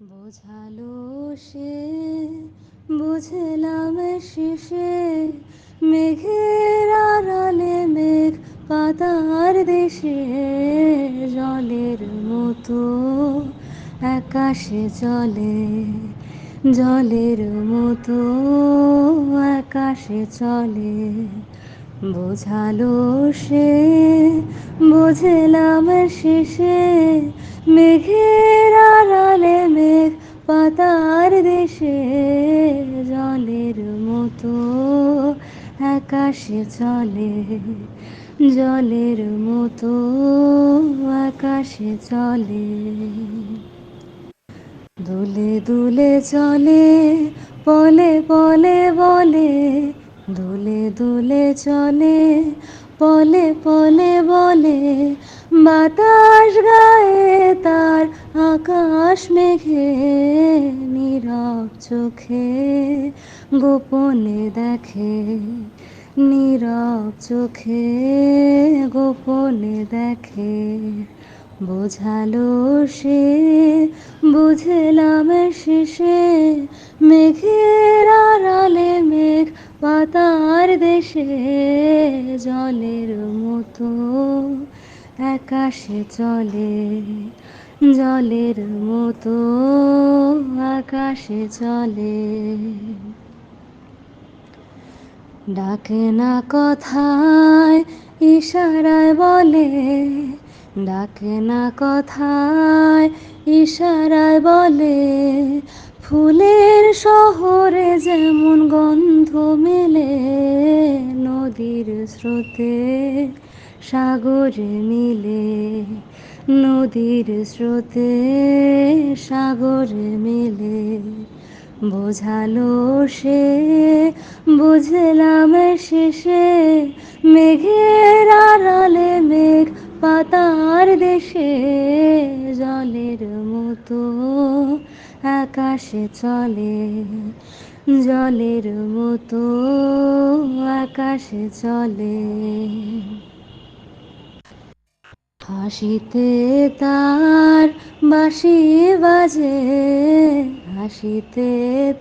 বোঝালো সে, বুঝলাম শেষে মেঘের আড়ালে মেঘ পাতার দেশে জলের মতো আকাশে চলে, জলের মতো আকাশে চলে। বোঝালো সে, বুঝলাম শেষে মেঘের আড়ালে মেঘ পাতার দেশে, জলের মতো আকাশে চলে, জলের মতো আকাশে চলে। দুলে দুলে চলে পলে পলে বলে দুলে দুলে চলে, পলে পলে বলে, বাতাস গায়ে তার আকাশ মেঘে, নীরব চোখে গোপনে দেখে, নীরব চোখে গোপনে দেখে। বোঝালো সে, বুঝলাম শেষে মেঘের দেশে জলের মতো, আকাশে চলে। জলের মতো, আকাশে চলে। ডাকে না কথায়, ইশারায় বলে। ডাকে না কথায়, ইশারায় বলে। ফুলের শহরে যেমন গন্ধ নদীর স্রোতে সাগরে মিলে নদীর স্রোতে সাগরে মিলে। বোঝালো সে বুঝলাম শেষে মেঘের আড়ালে আকাশে চলে, জলের মতো আকাশে চলে। হাসিতে তার বাঁশি বাজে, হাসিতে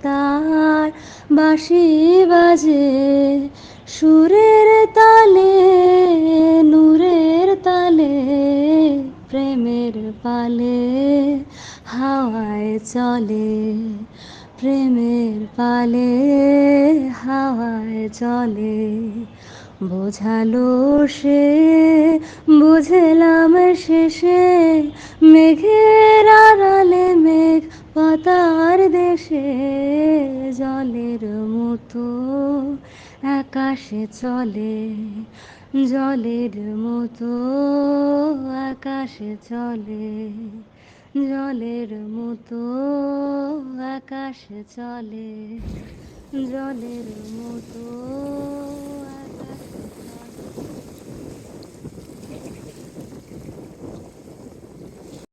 তার বাঁশি বাজে। সুরের তালে তালে প্রেমের পালে হাওয়ায় চলে, প্রেমের পালে হাওয়ায় চলে। বোঝালো সে, বুঝলাম শেষে, মেঘের আড়ালে মেঘ পাতার দেশে, জলের মতো আকাশে চলে। জলের মতো আকাশে চলে জলের মতো আকাশে চলে জলের মতো